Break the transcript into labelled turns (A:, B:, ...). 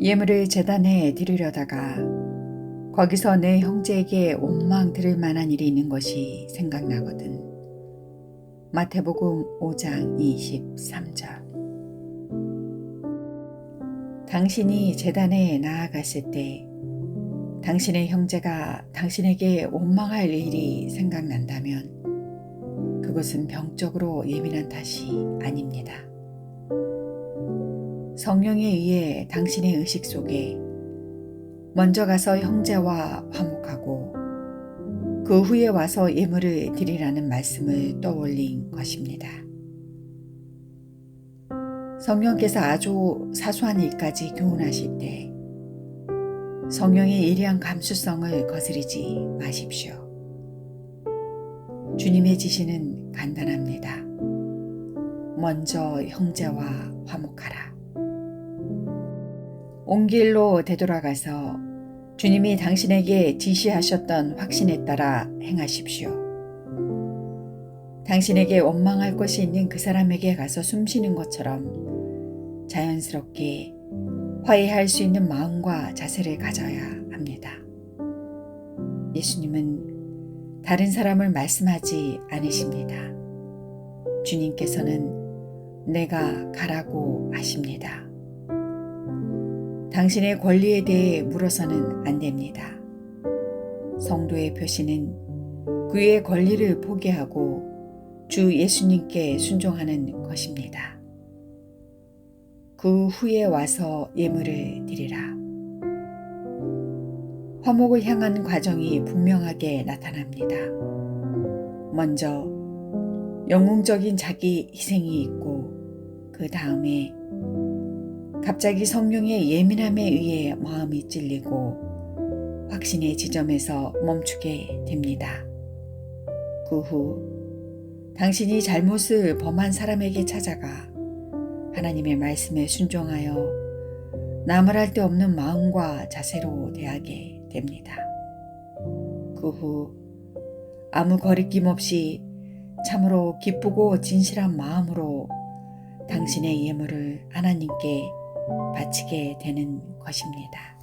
A: 예물을 재단에 드리려다가 거기서 내 형제에게 원망 들을 만한 일이 있는 것이 생각나거든. 마태복음 5장 23절. 당신이 재단에 나아갔을 때 당신의 형제가 당신에게 원망할 일이 생각난다면 그것은 병적으로 예민한 탓이 아닙니다. 성령에 의해 당신의 의식 속에 먼저 가서 형제와 화목하고 그 후에 와서 예물을 드리라는 말씀을 떠올린 것입니다. 성령께서 아주 사소한 일까지 교훈하실 때 성령의 예리한 감수성을 거스르지 마십시오. 주님의 지시는 간단합니다. 먼저 형제와 화목하라. 온 길로 되돌아가서 주님이 당신에게 지시하셨던 확신에 따라 행하십시오. 당신에게 원망할 것이 있는 그 사람에게 가서 숨쉬는 것처럼 자연스럽게 화해할 수 있는 마음과 자세를 가져야 합니다. 예수님은 다른 사람을 말씀하지 않으십니다. 주님께서는 내가 가라고 하십니다. 당신의 권리에 대해 물어서는 안 됩니다. 성도의 표시는 그의 권리를 포기하고 주 예수님께 순종하는 것입니다. 그 후에 와서 예물을 드리라. 화목을 향한 과정이 분명하게 나타납니다. 먼저 영웅적인 자기 희생이 있고 그 다음에 갑자기 성령의 예민함에 의해 마음이 찔리고 확신의 지점에서 멈추게 됩니다. 그 후 당신이 잘못을 범한 사람에게 찾아가 하나님의 말씀에 순종하여 나무랄 데 없는 마음과 자세로 대하게 됩니다. 그 후 아무 거리낌 없이 참으로 기쁘고 진실한 마음으로 당신의 예물을 하나님께 바치게 되는 것입니다.